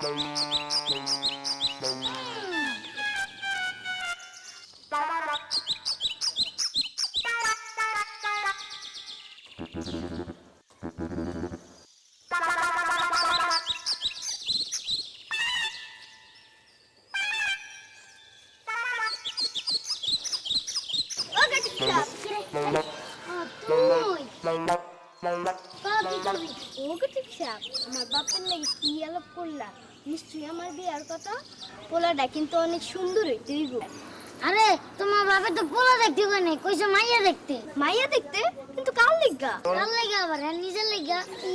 Papi, Papi, Papi, Papi, Papi, Papi, Papi, Papi, Papi, Papi, Papi, Papi, Papi, নিশ্চয়ই আমার বিয়ার কথা পোলাটা কিন্তু অনেক আরে তোমার বাবা তো পোলা দেখতে মাইয়া দেখতে। মাইয়া দেখতে? কিন্তু লিগা? লিগা আবার? হ্যাঁ, নিজের লিগা। কি?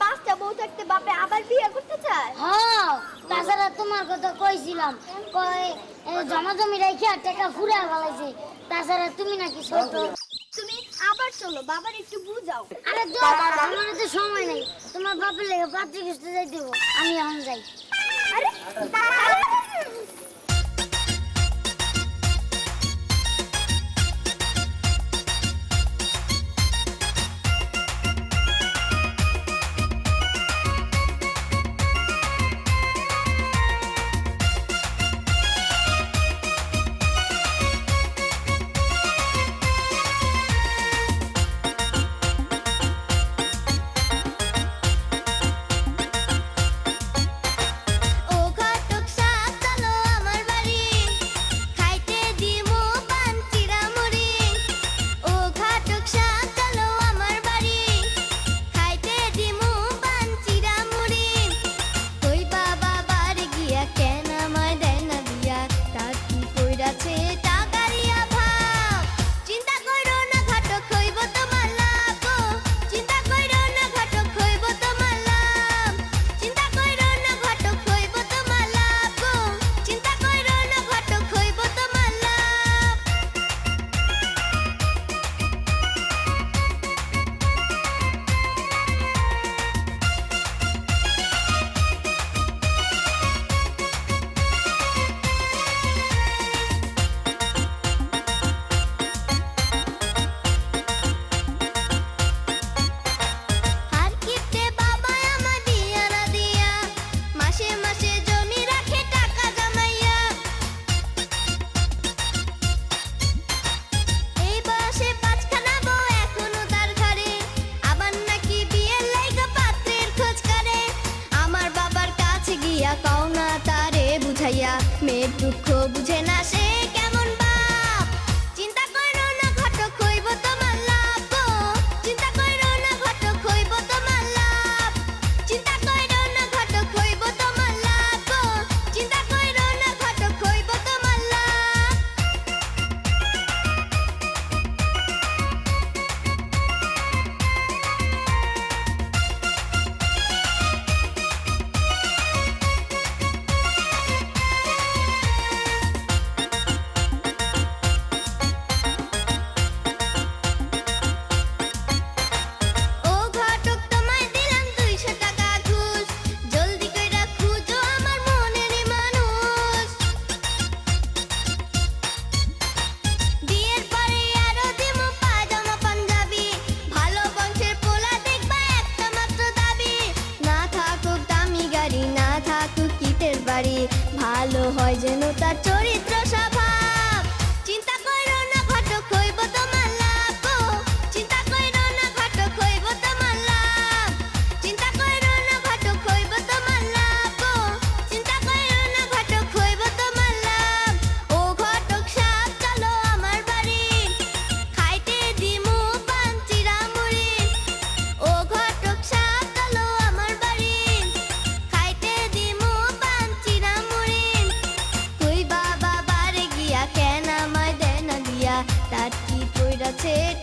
পাঁচটা বউ থাকতে বাপে আবার বিয়ে করতে চায়? হ্যাঁ তাছাড়া তোমার কথা কইছিলাম। কয় জমা জমি রাখিয়া টাকা ফুরা ফেলাইছে। তাছাড়া তুমি নাকি ছোট। চলো বাবার একটু বুঝাও। আরে আমার তো সময় নেই। তোমার বাপের লেগে পাত্রী খুঁজতে যাই দেবো আমি এখন যাই। আরে medo. it